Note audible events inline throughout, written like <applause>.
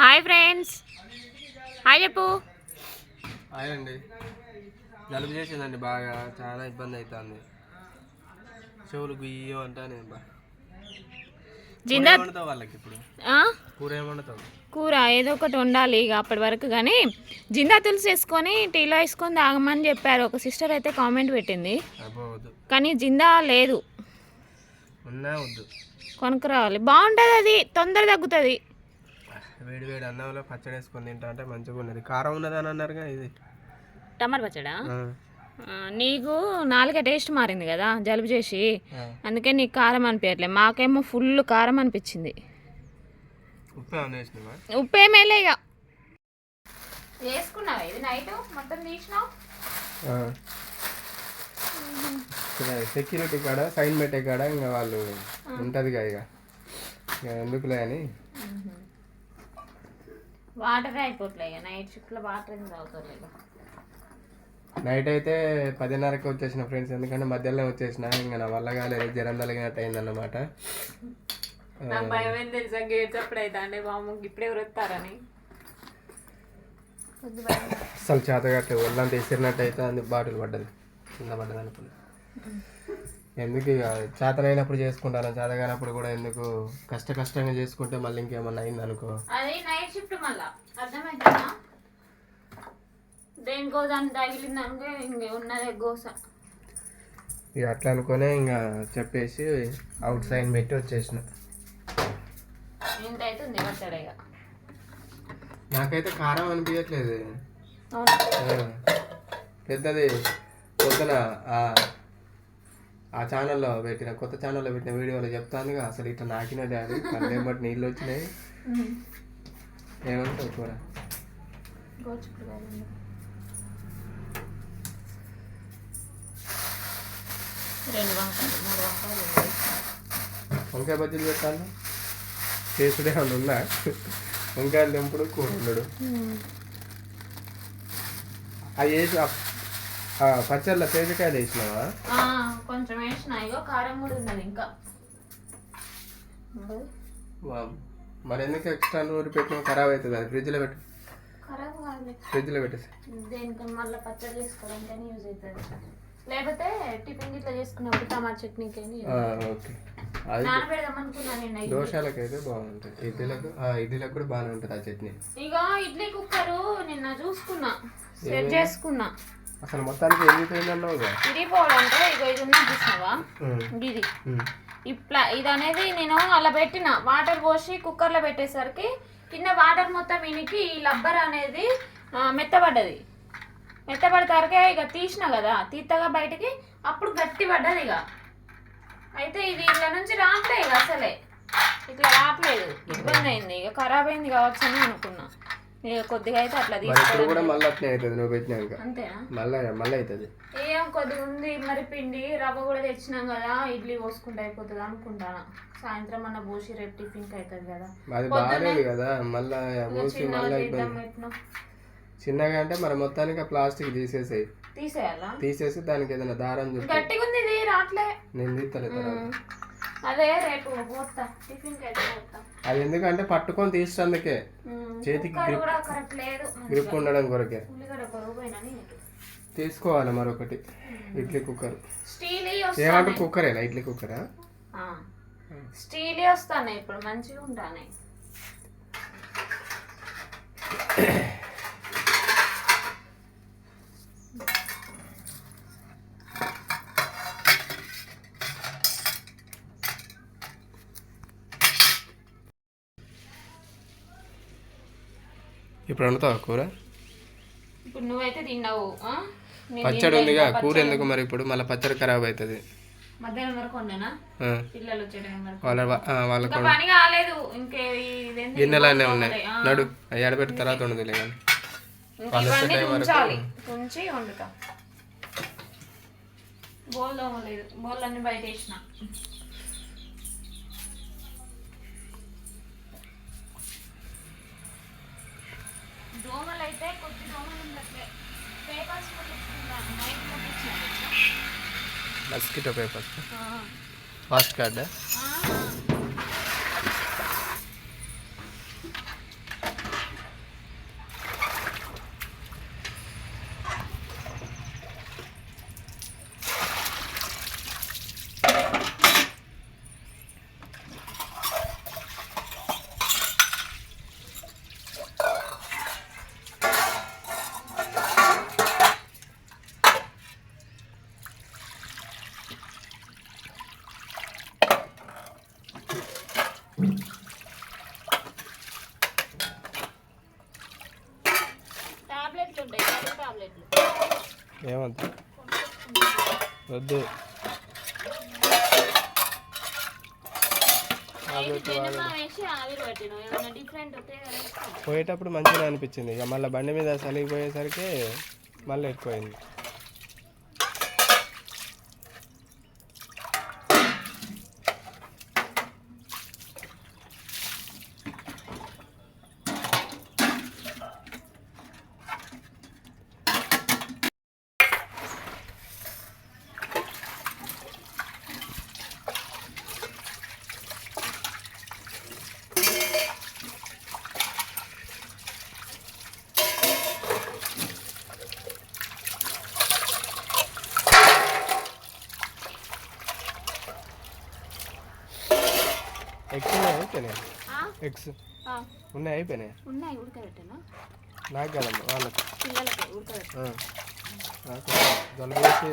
Hi friends. Hi చెప్పు. అయ్యండి జలుబు చేసిందండి బాగా చాలా ఇబ్బంది అవుతుంది చెవులు గుయ్యం అంటానే జిందా వాళ్ళకి ఇప్పుడు? కూర కూర ఏదో ఒకటి ఉండాలి ఇక అప్పటి వరకు కానీ జిందా తులసి వేసుకొని టీలో వేసుకొని తాగమని చెప్పారు. ఒక సిస్టర్ అయితే కామెంట్ పెట్టింది. కానీ జిందా లేదు. కొనుక్కురావాలి. బాగుంటుంది అది తొందర తగ్గుతుంది. వేడి వేడి అన్నంలో పచ్చడి వేసుకొని తింటా అంటే మంచిగా ఉన్నది. కారం ఉన్నది అని అన్నారుగా ఇది? టమాటా పచ్చడా? నీకు నాలుగే టేస్ట్ మారింది కదా జలుబు చేసి. అందుకే నీకు కారం అనిపించట్లేదు మాకేమో ఫుల్ కారం అనిపించింది. ఉప్పు ఏమేలే ఇక వేసుకున్నావా ఇది నైట్? మొత్తం తీసినావు? సెక్యూరిటీ కాడ సైన్ పెట్టే కాడ ఇంకా వాళ్ళు ఉంటుందిగా ఇక ఎందుకులే అని. వాటర్ అయిపోట్లే నైట్ షిఫ్ట్లో వాటర్ ఏం ఇక నైట్ అయితే పదిన్నరకి వచ్చేసిన ఫ్రెండ్స్ ఎందుకంటే మధ్యలో వచ్చేసిన. ఇంకా నా వల్ల కాలేదు జ్వరం తగినట్టు అయిందన్నమాట. నాకు భయం ఏం తెలుసా? గేట్స్ అప్పుడు అయితే అంటే బామ్మ ఇప్పుడే భయం. అసలు చేతగట్టే ఒళ్ళంతా విసిరినట్టు అయితే అంది బాటిల్ పడ్డది. కింద పడ్డది అనుకున్నా. ఎందుకు ఇక? చేతనైనప్పుడు చేసుకుంటాను చేతగానప్పుడు కూడా ఎందుకు? కష్ట కష్టంగా చేసుకుంటే మళ్ళీ ఇంకేమన్నా అయింది అనుకో అది నైట్ షిఫ్ట్ మళ్ళా. అర్థమవుతుందా దేనికో దాన్ని తగిలింది అనుకో ఇంక ఉన్నదే గోస. ఇక అట్లా అనుకునే ఇంకా చెప్పేసి అవుట్ సైడ్ పెట్టి వచ్చేసిన. పచ్చడి ఇక నాకైతే కారం అనిపించట్లేదు పెద్దది పొద్దున ఆ- ఛానల్లో పెట్టిన కొత్త ఛానల్లో పెట్టిన వీడియోలో చెప్తాను అసలు ఇట్లా నాకినది అది కళ్ళే బట్టి నీళ్ళు వచ్చినాయి. ఏమంటావు కూర. వంకాయ బజ్జీలు పెట్టాను చేసుడే ఏమన్నా ఉందా? వంకాయలు తెంపుడు కూర ఉండడు అవి వేసి పచ్చళ్ళ తేజకాయలు వేసినావా? ఆ, కొంచెం వేసిన. ఇగో కారం కూడా ఉన్నది ఇంకా. మరి? ఎందుకు ఎక్స్ట్రా నూరి పెట్టిన ఖరాబ్ అవుతుంది? అది ఫ్రిడ్జ్లో పెట్టు. ఫ్రిడ్జ్లో పెట్టేసి. దేనికి మళ్ళీ పచ్చడి చేసుకోవడానికి యూజ్ అవుతుంది. లేకపోతే టిఫిన్ ఇట్లా చేసుకున్నప్పుడు టమాటా చట్నీకి ఆ, ఓకే. అయితే బాగుంటుంది. ఇడ్లీలకు ఆ, ఇడ్లీలకు కూడా బాగానే ఉంటుంది ఆ చట్నీ. ఇగో ఇడ్లీ కుక్కరు నిన్న చూసుకున్నా. సెట్ చేసుకున్నా. అసలు మొత్తానికి వెళ్ళిపోయింది అన్నావుగా విరిగిపోవడం అంటే ఇగో ఇది ఉన్నది చూసినావా? ఇది. ఇట్లా ఇది అనేది నేను అలా పెట్టిన. వాటర్ పోసి కుక్కర్లో పెట్టేసరికి కింద వాటర్ మొత్తం ఇనికి ఈ లబ్బర్ అనేది మెత్తబడ్డది. మెత్తబడతారకే ఇక తీసిన కదా. తీత్తగా బయటికి అప్పుడు గట్టి పడ్డది ఇక. అయితే ఇది ఇట్లా నుంచి రావట్లేదు ఇక అసలే. ఇట్లా రావట్లేదు. ఇబ్బంది అయింది. ఇక ఖరాబ్ అయింది కావచ్చు అని అనుకున్నా. ఇక కొద్దిగా అయితే అట్లా తీసుకోవడం కూడా మళ్ళీ అట్లే అవుతుంది నువ్వు పెట్టినాక అంతేనా? మళ్ళీ మళ్ళీ అవుతుంది. ఏం కొద్దిగా ఉంది మరి పిండి రవ్వ కూడా తెచ్చినాం కదా ఇడ్లీ పోసుకుంటే అయిపోతుంది అనుకుంటాను సాయంత్రం అన్న పోసి రేపు టిఫిన్కి అవుతుంది కదా. అది బాగాలేదు కదా మళ్ళీ పోసి చిన్నగా మళ్ళీ ఇబ్బంది. చిన్నగా అంటే మరి మొత్తానికి ఆ ప్లాస్టిక్ తీసేసాయి. తీసేయాలా? తీసేసి దానికి ఏదైనా దారం గట్టిగా ఉంది ఇది రావట్లే నేను తీస్తలే తర్వాత. అదే రేపు పోతా. పోతా. అది ఎందుకంటే పట్టుకొని తీసేందుకే చేతికి గ్రిప్ ఉండడం కొరకే. తీసుకోవాలి మరొకటి. ఇడ్లీ కుక్కర్. స్టీల్ ఏమంటారు కుక్కరేనా? ఇడ్లీ కుక్కరా? స్టీల్ వస్తాయి ఇప్పుడు మంచిగా ఉంటాయి <coughs> ఇప్పుడు వండుతావా కూర? ఇప్పుడు నువ్వైతే తిన్నావు పచ్చడి ఉందిగా కూర ఎందుకు మరి ఇప్పుడు? మళ్ళీ పచ్చడి ఖరాబ్ అవుతుంది మధ్యాహ్నం వరకు వండేనా? పిల్లలు వాళ్ళ పని కాలేదు ఇంకే ఉన్నాయి. నడు అవి ఎడబెట్టి తర్వాత ఉండదులే కానీ. ఇంకా ఇవన్నీ ఉంచాలి ఉంచి వండుతా. బోల్ తోమలేదు బోల్ అన్ని బయట వేసిన. దోమలు అయితే కొద్ది దోమలు ఉండట్లే పేపర్స్ నైట్ ముట్టించాను మస్కిటో పేపర్స్ ఫాస్ట్ కార్డ్ ఆ. టాబ్లెట్లు ఉంటాయి కడుపు టాబ్లెట్లు ఏమంత వద్దు నైట్ జనమా వేసి ఆవిరి పెట్టిన ఏమైనా డిఫరెంట్ ఉంటే వేసుకో. పోయేటప్పుడు మంచిగా అనిపించింది. ఇక మళ్ళీ బండి మీద చలికి పోయేసరికి మళ్ళీ ఎక్కువైంది. ఎగ్స్ ఉన్నాయి అయిపోయినాయి? ఎగ్స్ ఉన్నాయి అయిపోయినాయి. ఉన్నాయి ఉడకబెట్టాను? నాకు కదమ్మా వాళ్ళకి. పిల్లలకి. నాకు జలుబు చేసి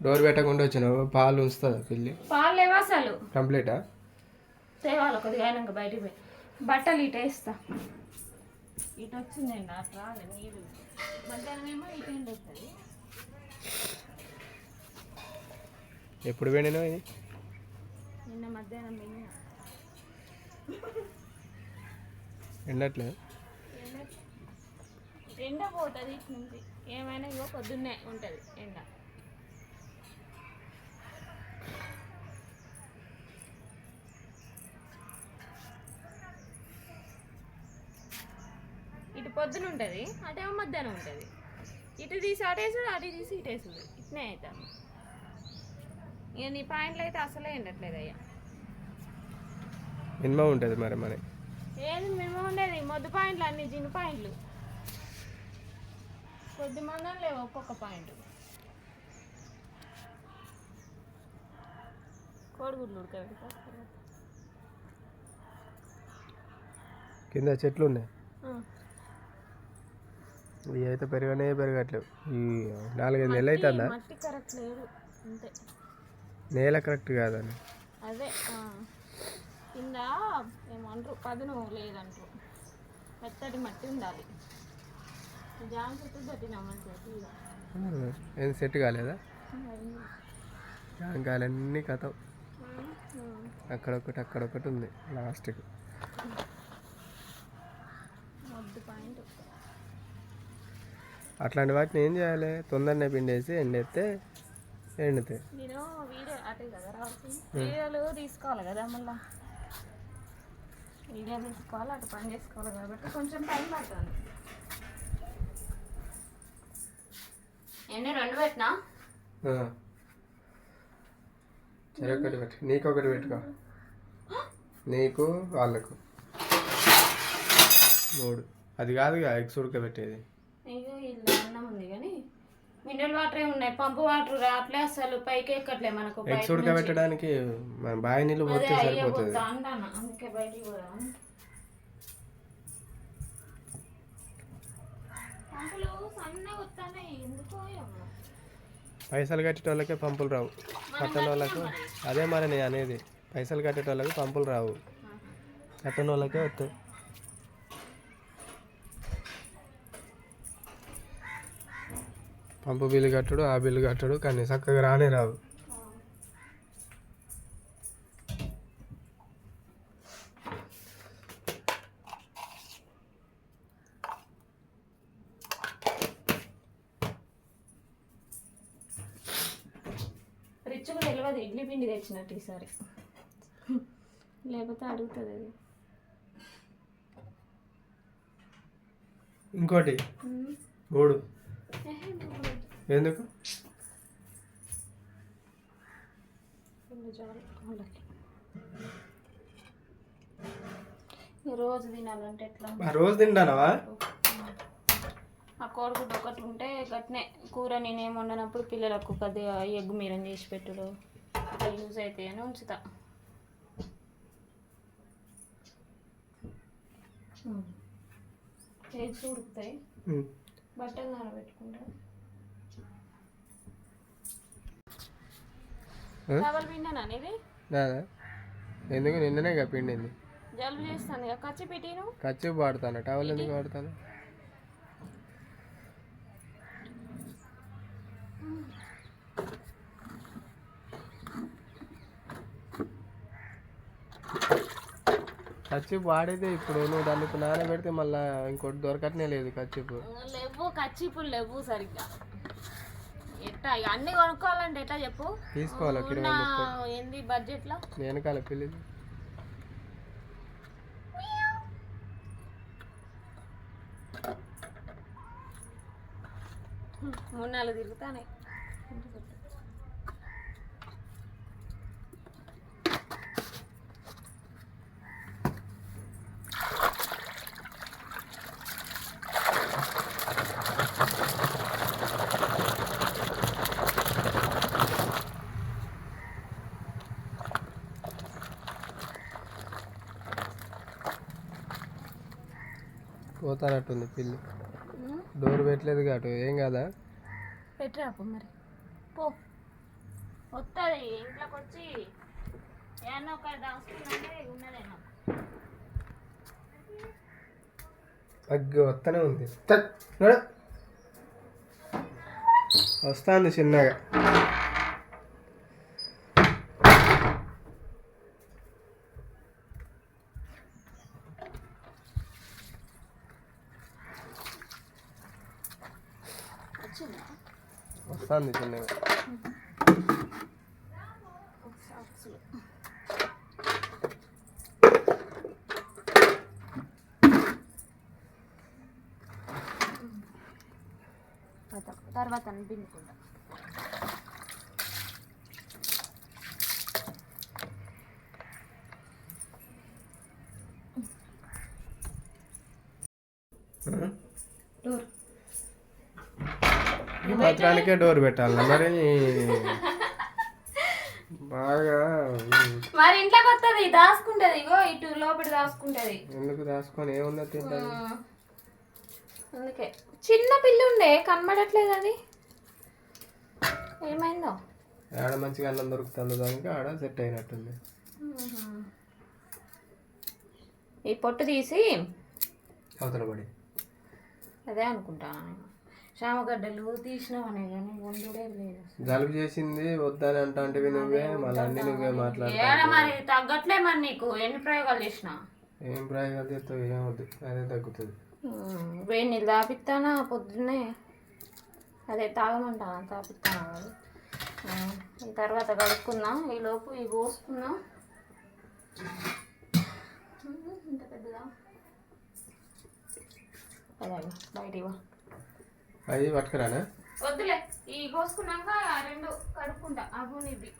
డోర్ పెట్టకుండా వచ్చినావు పాలు ఉంచుతుందా పిల్లి? పాలు లేవా అసలు? కంప్లీటా? తేవాలి కొద్దిగా అయినాక బయటికి పోయి. బట్టలు ఇటు వేస్తా. ఇటు వచ్చిందండి అట్లా నీళ్ళు. మధ్యాహ్నం ఏమో ఇటు ఎండ వస్తుంది. ఎప్పుడు వెళ్ళినావు ఇది? నిన్న మధ్యాహ్నం మింగిన ఎండట్లేదు ఎండ పోతుంది ఇటు నుంచి. ఏమైనా ఇగో పొద్దున్నే ఉంటుంది ఎండ ఇటు పొద్దున ఉంటుంది. అటేమో మధ్యాహ్నం ఉంటుంది. ఇటు తీసి అటేసుడు అటు తీసి ఇటేసుడు ఇట్నే అవుతాను ఇక నీ పాయింట్లు అయితే అసలే ఎండట్లేదు అయ్యా. మినిమం ఉంటుంది మరి మరి. ఏది మేము ఉండేది? మొద్దు పాయింట్లు అన్ని జిన్ను పాయింట్లు. కొద్ది మందం లేవు ఒక్కొక్క పాయింట్. కోడిగుడ్లు కింద చెట్లు ఉన్నాయి. ఇవి అయితే పెరగనే పెరగట్లేవు. ఈ నాలుగైదు నెలలు అవుతుందా నేల కరెక్ట్ కాదని అదే. కింద ఏమంటారు పదును లేదంటారు. మెత్తటి మట్టి ఉండాలి. జామ చెట్టు పెట్టినాం మంచిగా తీగ. ఏం సెట్ కాలేదా? అయింది. జాంకాయలన్నీ కథం. అక్కడొకటి అక్కడొకటి ఉంది. లాస్ట్కి మొద్దు పాయింట్ అట్లాంటి వాటిని ఏం చేయాలి? తొందరనే పిండేసి ఎండెత్తే ఎండుతాయి నేను వీడియో అటే కదా రావాల్సింది వీడియోలు తీసుకోవాలి కదా మళ్ళా. వీడియో తీసుకోవాలి అటు పని చేసుకోవాలి కాబట్టి కొంచెం టైం పడుతుంది. ఎన్ని రెండు పెట్టినా? సరే ఒకటి పెట్టు. నీకు ఒకటి పెట్టుకో. నీకు వాళ్ళకు. మూడు. అది కాదుగా ఎగ్స్ ఉడకబెట్టేది. ఇల్లు అన్నం ఉంది కానీ మినరల్ వాటర్ ఉన్నాయి. పంపు వాటర్ రావట్లే అసలు. పైకి ఎక్కట్లే మనకు. ఎగ్స్ ఉడకబెట్టడానికి మన బావి నీళ్ళు పోతే సరిపోతుంది. అందుకే బయటికి పోదాం పంపులు సన్నగా వస్తాయి ఎందుకో ఏమో. పైసలు కట్టేటోళ్ళకే పంపులు రావు. కట్టని వాళ్ళకు అదే మరి నేను అనేది. పైసలు కట్టేటోళ్ళకి పంపులు రావు. కట్టని వాళ్ళకే వస్తాయి పంపు బిల్లు కట్టుడు ఆ బిల్లు కట్టుడు కానీ చక్కగా రానే రావు రిచ్కు తెలియదు ఇడ్లీ పిండి తెచ్చినట్టు ఈసారి లేకపోతే అడుగుతుంది అది. ఇంకోటి గోడు. ఎందుకు? రోజు తినాలంటే ఎట్లా రోజు తింటానవా? ఆ కోడిగుడ్డు ఒకటి ఉంటే గట్నే కూర నేనేం వండినప్పుడు పిల్లలకు కొద్దిగా ఎగ్గు మీరం చేసి పెట్టుడు. అట్లా యూజ్ అవుతాయి అని ఉంచుతా ఎగ్స్ ఉడుకుతాయి. బట్టలు నానబెట్టుకుంటా ఆ? డబల్ పిండానా అనేది నాదా ఎందుకు నిన్ననే ఇక పిండింది? జలుబు ఇక కచ్చి పెట్టిను ఖర్చు వాడతాను టవల్ ఎందుకు వాడతాను కచ్చిపు వాడేదే ఇప్పుడు నువ్వు దాన్ని ఇప్పుడు నానబెడితే మళ్ళీ ఇంకోటి దొరకట్నే లేదు కచ్చిపు లేవు కచ్చిపులు లేవు సరిగ్గా. ఇక అన్ని కొనుక్కోవాలంటే ఎట్లా చెప్పు? తీసుకోవాలి ముప్పై. ఏంది బడ్జెట్లో వెనకాల పిల్లి మూడు నాలుగు తిరుగుతానే పోతానట్టుంది పిల్లి. డోర్ పెట్టలేదు కాటు ఏం కాదా? పెట్టరాపు మరి. పో. వస్తుంది ఇంట్లోకి వచ్చి ఏమన్నా ఒక దాచుకున్నాంటే ఉన్నదే నాకు. అగ్గి వస్తూనే ఉంది. వస్తాంది చిన్నగా. వస్తాంది చిన్నగా తర్వాత పిండుకుంటా. ఈ మాత్రానికే డోర్ పెట్టాలి మరి <laughs> బాగా మరి ఇంట్లోకి వస్తుంది దాచుకుంటది. ఇగో ఇటు లోపల దాచుకుంటది. ఎందుకు దాచుకొని ఏముందో తింటాను ఆ, అందుకే. చిన్న పిల్లి ఉండే కనబడట్లేదు అది. ఏమైందో? ఆడ మంచిగా అన్నం దొరుకుతుంది దానికి ఆడ సెట్ అయినట్టుంది. ఈ పొట్టు తీసి అవతల పడి. అదే అనుకుంటాను నేను శామగడ్డలు తీసినామనే కానీ వండుడే లేదు జలుబు చేసింది వద్దని అంటా అంటే నువ్వే మళ్ళీ అన్ని నువ్వే మాట్లాడతా ఏడ మరి తగ్గట్లే మరి నీకు? ఎన్ని ప్రయోగాలు చేసినా? ఏం ప్రయోగాలు చేస్తావు? ఏమవుద్దు అదే తగ్గుతుంది. వేడి నీళ్ళు తాపిస్తానా పొద్దున్నే? అదే తాగమంటాను తాపిస్తాను ఈ తర్వాత కడుక్కుందాం. ఈ లోపు ఇవి పోసుకుందాం. ఇంత పెద్దదా? అలాగే బయటికి వా అది పట్టుకురానా? వద్దులే ఈ కోసుకున్నాక రెండు కడుక్కుంటా అవు ఇవి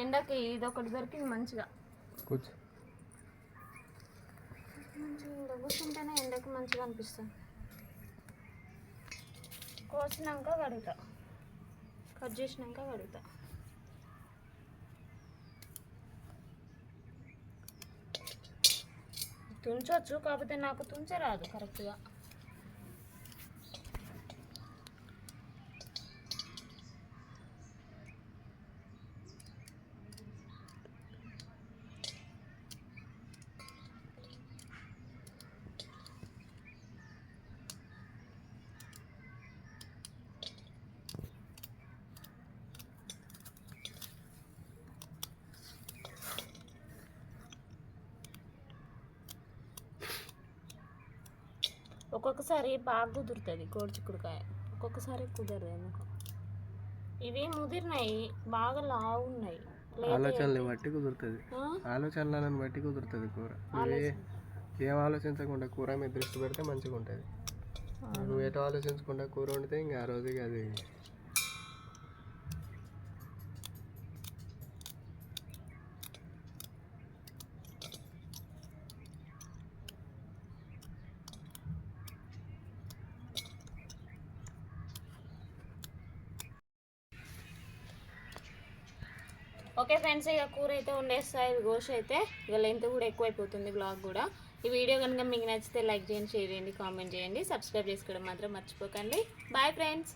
ఎండకి ఇది ఒకటి దొరికింది మంచిగా. కూర్చో. మంచిగా కూర్చుంటేనే ఎండకి మంచిగా అనిపిస్తుంది. కోసినాక కడుగుతా. కట్ చేసినాక కడుగుతా. తుంచవచ్చు కాకపోతే నాకు తుంచరాదు కరెక్ట్గా ఒక్కొక్కసారి బాగా కుదురుతుంది గోడుచిక్కుడుకాయ ఒక్కొక్కసారి కుదరదు ఎందుకు. ఇవి ముదిరినాయి బాగా లావు ఉన్నాయి. ఆలోచనలు బట్టి కుదురుతుంది? ఆలోచనలను బట్టి కుదురుతుంది కూర. ఏం ఆలోచించకుండా కూర మీద దృష్టి పెడితే మంచిగా ఉంటుంది నువ్వు ఎటు ఆలోచించకుండా కూర వండితే ఇంకా ఆ రోజుకి అది ఓకే ఫ్రెండ్స్ ఇక కూర అయితే వండేస్తాయి గోష అయితే. ఇక లెంత్ కూడా ఎక్కువైపోతుంది బ్లాగ్ కూడా. ఈ వీడియో కనుక మీకు నచ్చితే లైక్ చేయండి షేర్ చేయండి కామెంట్ చేయండి. సబ్స్క్రైబ్ చేసుకోవడం మాత్రం మర్చిపోకండి. Bye friends